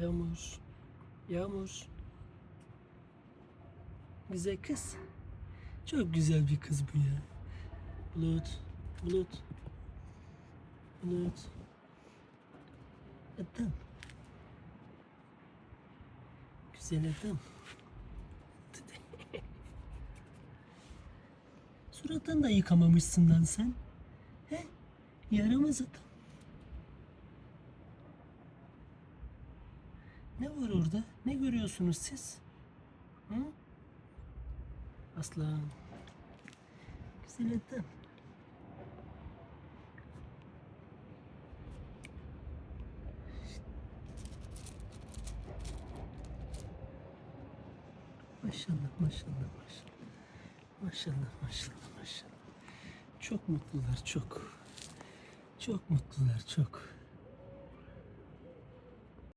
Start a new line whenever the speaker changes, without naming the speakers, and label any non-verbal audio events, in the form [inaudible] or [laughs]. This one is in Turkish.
Yağmur. Yağmur. Güzel kız. Çok güzel bir kız bu ya. Bulut. Bulut. Bulut. Adam. Güzel adam. [laughs] Suratını da yıkamamışsın lan sen. He? Yaramaz adam. Ne var orada? Ne görüyorsunuz siz? Hı? Aslan. Güzel adam. Maşallah maşallah maşallah. Maşallah maşallah maşallah. Çok mutlular çok. Çok mutlular çok.